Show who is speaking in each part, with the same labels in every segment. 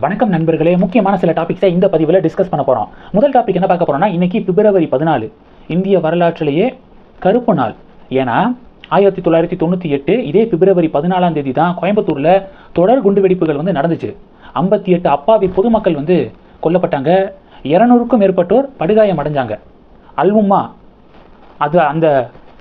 Speaker 1: வணக்கம் நண்பர்களே. முக்கியமான சில டாபிக்ஸை இந்த பதிவில் டிஸ்கஸ் பண்ண போகிறோம் முதல் டாபிக் என்ன பார்க்க போகிறோம்னா இன்றைக்கி பிப்ரவரி பதினாலு. இந்திய வரலாற்றிலேயே கருப்பு நாள். ஏன்னா ஆயிரத்தி தொள்ளாயிரத்தி தொண்ணூற்றி எட்டு இதே பிப்ரவரி பதினாலாம் தேதி தான் கோயம்புத்தூரில் தொடர் குண்டுவெடிப்புகள் வந்து நடந்துச்சு. ஐம்பத்தி எட்டு அப்பாவி பொதுமக்கள் வந்து கொல்லப்பட்டாங்க. இரநூறுக்கும் மேற்பட்டோர் படுகாயம் அடைஞ்சாங்க. அல்வுமா அது அந்த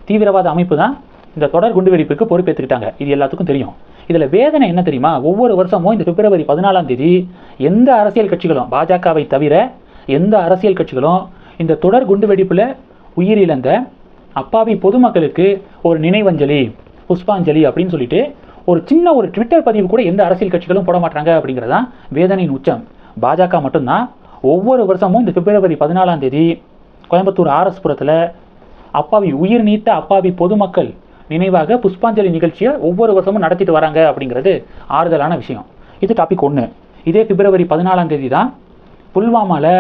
Speaker 1: தீவிரவாத அமைப்பு தான் இந்த தொடர் குண்டுவெடிப்புக்கு பொறுப்பேற்றுக்கிட்டாங்க இது எல்லாத்துக்கும் தெரியும். இதில் வேதனை என்ன தெரியுமா? ஒவ்வொரு வருஷமும் இந்த பிப்ரவரி பதினாலாம் தேதி எந்த அரசியல் கட்சிகளும் பாஜகவை தவிர எந்த அரசியல் கட்சிகளும் இந்த தொடர் குண்டுவெடிப்பில் உயிரிழந்த அப்பாவி பொதுமக்களுக்கு ஒரு நினைவஞ்சலி புஷ்பாஞ்சலி அப்படின்னு சொல்லிட்டு ஒரு சின்ன ஒரு ட்விட்டர் பதிவு கூட எந்த அரசியல் கட்சிகளும் போட மாட்டாங்க அப்படிங்கிறதான் வேதனையின் உச்சம். பாஜக மட்டும்தான் ஒவ்வொரு வருஷமும் இந்த பிப்ரவரி பதினாலாம் தேதி கோயம்புத்தூர் ஆர்எஸ் புரத்தில் அப்பாவி உயிர் நீத்த அப்பாவி பொதுமக்கள் நினைவாக புஷ்பாஞ்சலி நிகழ்ச்சியை ஒவ்வொரு வருஷமும் நடத்திட்டு வராங்க அப்படிங்கிறது ஆறுதலான விஷயம். இது டாபிக் ஒன்று இதே பிப்ரவரி பதினாலாம் தேதி தான் புல்வாமாவில்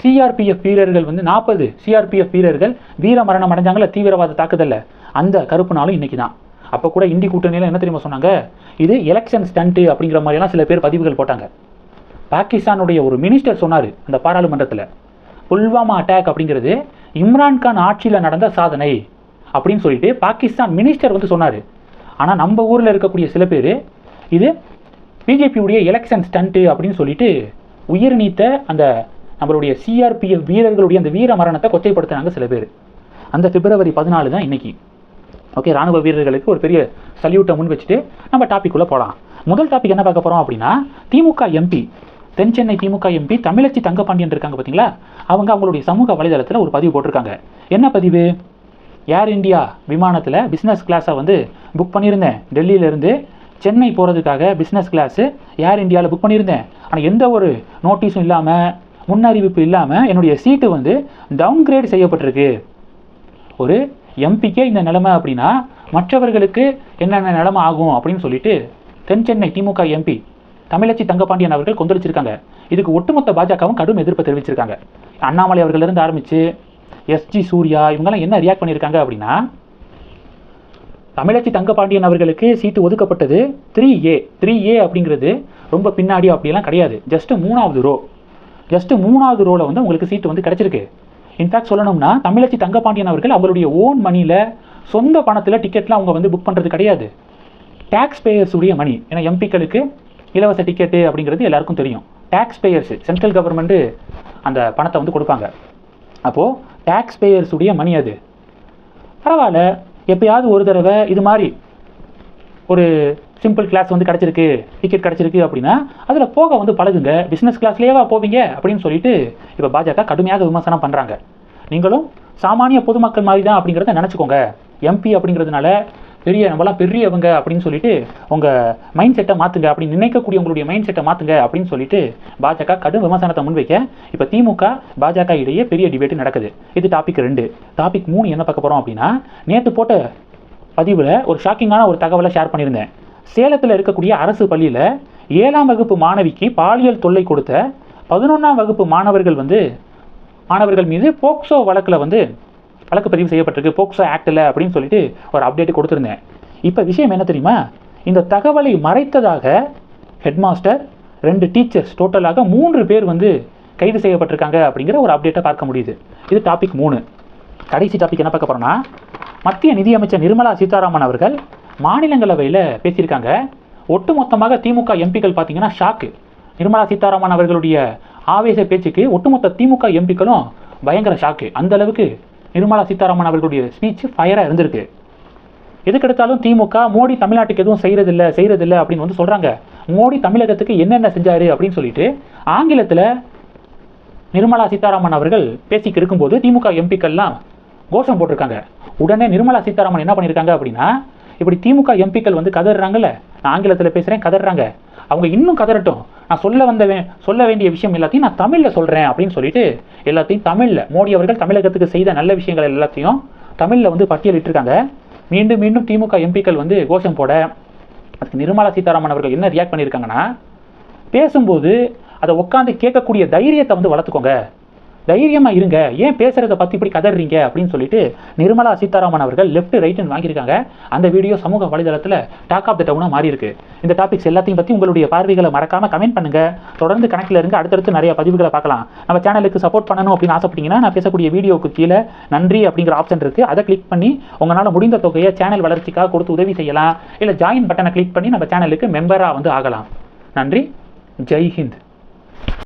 Speaker 1: சிஆர்பிஎஃப் வீரர்கள் வந்து நாற்பது சிஆர்பிஎஃப் வீரர்கள் வீர மரணம் அடைஞ்சாங்கல்ல தீவிரவாத தாக்குதலில். அந்த கருப்பு நாளும் இன்றைக்கி தான் அப்போ கூட இந்தி கூட்டணியில் என்ன தெரியுமா சொன்னாங்க? இது எலெக்ஷன் ஸ்டண்ட்டு அப்படிங்கிற மாதிரிலாம் சில பேர் பதிவுகள் போட்டாங்க. பாகிஸ்தானுடைய ஒரு மினிஸ்டர் சொன்னார் அந்த பாராளுமன்றத்தில். புல்வாமா அட்டாக் அப்படிங்கிறது இம்ரான்கான் ஆட்சியில் நடந்த சாதனை. அப்படின்னு சொல்லிட்டு பாகிஸ்தான் மினிஸ்டர் வந்து சொன்னார். ஆனால் நம்ம ஊரில் இருக்கக்கூடிய சில பேர் இது பிஜேபியுடைய எலெக்ஷன் ஸ்டண்ட்டு அப்படின்னு சொல்லிட்டு உயிர் நீத்த அந்த நம்மளுடைய சிஆர்பிஎஃப் வீரர்களுடைய அந்த வீர மரணத்தை கொச்சைப்படுத்தினாங்க சில பேர். அந்த பிப்ரவரி பதினாலு தான் இன்னைக்கு. ஓகே ராணுவ வீரர்களுக்கு ஒரு பெரிய சல்யூட்டை முன் வச்சுட்டு நம்ம டாபிக்குள்ளே போகலாம் முதல் டாபிக் என்ன பார்க்க போகிறோம் அப்படின்னா திமுக எம்பி தென் சென்னை திமுக எம்பி தமிழச்சி தங்கப்பாண்டியன் இருக்காங்க பார்த்தீங்களா அவங்க அவங்களுடைய சமூக வலைதளத்தில் ஒரு பதிவு போட்டிருக்காங்க. என்ன பதிவு? ஏர் இண்டியா விமானத்தில் பிஸ்னஸ் கிளாஸை வந்து புக் பண்ணியிருந்தேன். டெல்லியிலேருந்து சென்னை போகிறதுக்காக பிஸ்னஸ் கிளாஸு ஏர் இந்தியாவில் புக் பண்ணியிருந்தேன். ஆனால் எந்த ஒரு நோட்டீஸும் இல்லாமல் முன்னறிவிப்பு இல்லாமல் என்னுடைய சீட்டு வந்து டவுன்கிரேட் செய்யப்பட்டிருக்கு. ஒரு எம்பிக்கே இந்த நிலைமை அப்படின்னா மற்றவர்களுக்கு என்னென்ன நிலைமை ஆகும் அப்படின்னு சொல்லிட்டு தென் சென்னை திமுக எம்பி தமிழச்சி தங்கப்பாண்டியன் அவர்கள் கொந்தளிச்சிருக்காங்க. இதுக்கு ஒட்டுமொத்த பாஜகவும் கடும் எதிர்ப்பு தெரிவிச்சிருக்காங்க. அண்ணாமலை அவர்களிருந்து ஆரம்பித்து எஸ்ஜி சூர்யா இவங்கெல்லாம் என்ன ரியாக்ட் பண்ணியிருக்காங்க அப்படின்னா தமிழச்சி தங்கபாண்டியன் அவர்களுக்கு சீட்டு ஒதுக்கப்பட்டது த்ரீ ஏ த்ரீ ஏ அப்படிங்கிறது ரொம்ப பின்னாடி அப்படிலாம் கிடையாது. ஜஸ்ட்டு மூணாவது ரோ ஜஸ்ட்டு மூணாவது ரோவில் வந்து உங்களுக்கு சீட்டு வந்து கிடச்சிருக்கு. இன்ஃபேக்ட் சொல்லணும்னா தமிழச்சி தங்கப்பாண்டியன் அவர்கள் அவருடைய ஓன் மணியில் சொந்த பணத்தில் டிக்கெட்லாம் அவங்க வந்து புக் பண்ணுறது கிடையாது. டேக்ஸ் பேயர்ஸுடைய மணி ஏன்னா எம்பிக்களுக்கு இலவச டிக்கெட்டு அப்படிங்கிறது எல்லாருக்கும் தெரியும். டேக்ஸ் பேயர்ஸு சென்ட்ரல் கவர்மெண்ட்டு அந்த பணத்தை வந்து கொடுப்பாங்க. அப்போது டேக்ஸ் பேயர்ஸுடைய மணி அது. பரவாயில்ல எப்பயாவது ஒரு தடவை இது மாதிரி ஒரு சிம்பிள் கிளாஸ் வந்து கிடச்சிருக்கு டிக்கெட் கிடச்சிருக்கு அப்படின்னா அதில் போக வந்து பழகுங்க. பிஸ்னஸ் கிளாஸ்லேயேவா போவீங்க அப்படின்னு சொல்லிட்டு இப்போ பாஜக கடுமையாக விமர்சனம் பண்ணுறாங்க நீங்களும் சாமானிய பொதுமக்கள் மாதிரி தான் அப்படிங்கிறத நினச்சிக்கோங்க. எம்பி அப்படிங்கிறதுனால பெரிய நம்மளாம் பெரியவங்க அப்படின்னு சொல்லிட்டு உங்கள் மைண்ட் செட்டை மாற்றுங்க அப்படின்னு நினைக்கக்கூடிய உங்களுடைய மைண்ட் செட்டை மாற்றுங்க அப்படின்னு சொல்லிட்டு பாஜக கடும் விமர்சனத்தை முன்வைக்க இப்போ திமுக பாஜக இடையே பெரிய டிபேட் நடக்குது. இது டாபிக் ரெண்டு. டாபிக் மூணு என்ன பார்க்க போகிறோம் அப்படின்னா நேற்று போட்ட பதிவில் ஒரு ஷாக்கிங்கான ஒரு தகவலை ஷேர் பண்ணியிருந்தேன். சேலத்தில் இருக்கக்கூடிய அரசு பள்ளியில் ஏழாம் வகுப்பு மாணவிக்கு பாலியல் தொல்லை கொடுத்த பதினொன்றாம் வகுப்பு மாணவர்கள் வந்து மாணவர்கள் மீது போக்சோ வழக்கில் வந்து வழக்கு பதிவு செய்யப்பட்டிருக்கு போக்சோ ஆக்டில் அப்படின்னு சொல்லிட்டு ஒரு அப்டேட் கொடுத்துருந்தேன். இப்போ விஷயம் என்ன தெரியுமா? இந்த தகவலை மறைத்ததாக ஹெட்மாஸ்டர் ரெண்டு டீச்சர்ஸ் டோட்டலாக மூன்று பேர் வந்து கைது செய்யப்பட்டிருக்காங்க அப்படிங்கிற ஒரு அப்டேட்டை பார்க்க முடியுது. இது டாபிக் மூணு. கடைசி டாபிக் என்ன பார்க்க போகிறோன்னா மத்திய நிதியமைச்சர் நிர்மலா சீதாராமன் அவர்கள் மாநிலங்களவையில் பேசியிருக்காங்க. ஒட்டுமொத்தமாக திமுக எம்பிக்கள் பார்த்தீங்கன்னா ஷாக்கு நிர்மலா சீதாராமன் அவர்களுடைய ஆவேச பேச்சுக்கு ஒட்டுமொத்த திமுக எம்பிக்களும் பயங்கர ஷாக்கு அந்த அளவுக்கு நிர்மலா சீதாராமன் அவர்களுடைய ஸ்பீச் ஃபயராக இருந்திருக்கு. எதுக்கெடுத்தாலும் திமுக மோடி தமிழ்நாட்டுக்கு எதுவும் செய்கிறதில்ல செய்கிறதில்ல அப்படின்னு வந்து சொல்கிறாங்க மோடி தமிழகத்துக்கு என்னென்ன செஞ்சார் அப்படின்னு சொல்லிட்டு ஆங்கிலத்தில் நிர்மலா சீதாராமன் அவர்கள் பேசிக்கு இருக்கும்போது திமுக எம்பிக்கள்லாம் கோஷம் போட்டிருக்காங்க. உடனே நிர்மலா சீதாராமன் என்ன பண்ணியிருக்காங்க அப்படின்னா இப்படி திமுக எம்பிக்கள் வந்து கதறாங்கல்ல? நான் ஆங்கிலத்தில் பேசுகிறேன் கதறாங்க. அவங்க இன்னும் கதறட்டும். நான் சொல்ல வந்த சொல்ல வேண்டிய விஷயம் எல்லாத்தையும் நான் தமிழில் சொல்கிறேன் அப்படின்னு சொல்லிட்டு எல்லாத்தையும் தமிழில் மோடி அவர்கள் தமிழகத்துக்கு செய்த நல்ல விஷயங்கள் எல்லாத்தையும் தமிழில் வந்து பட்டியலிட்டிருக்காங்க. மீண்டும் மீண்டும் திமுக எம்பிக்கள் வந்து கோஷம் போட அதுக்கு நிர்மலா சீதாராமன் அவர்கள் என்ன ரியாக்ட் பண்ணியிருக்காங்கன்னா பேசும்போது அதை உட்காந்து கேட்கக்கூடிய தைரியத்தை வந்து வளர்த்துக்கோங்க. தைரியமா இருங்க. ஏன் பேசுறத பத்தி இப்படி கதறீங்க? அப்படின்னு சொல்லிட்டு நிர்மலா சீதாராமன் அவர்கள் லெஃப்ட் ரைட்னு வாங்கியிருக்காங்க. அந்த வீடியோ சமூக வலைதளத்தில் டாக் ஆஃப் த டவுனாக மாறி இருக்கு. இந்த டாபிக்ஸ் எல்லாத்தையும் பற்றி உங்களுடைய பார்வைகளை மறக்காம கமெண்ட் பண்ணுங்க. தொடர்ந்து கணக்கில் இருந்து அடுத்தடுத்து நிறைய பதிவுகளை பார்க்கலாம். நம்ம சேனலுக்கு சப்போர்ட் பண்ணணும் அப்படின்னு ஆசைப்பட்டீங்கன்னா நான் பேசக்கூடிய வீடியோக்கு கீழே நன்றி அப்படிங்கிற ஆப்ஷன் இருக்கு. அதை கிளிக் பண்ணி உங்களால் முடிந்த தொகையை சேனல் வளர்ச்சிக்காக கொடுத்து உதவி செய்யலாம். இல்லை ஜாயின் பட்டனை கிளிக் பண்ணி நம்ம சேனலுக்கு மெம்பராக வந்து ஆகலாம். நன்றி. ஜெய் ஹிந்த்.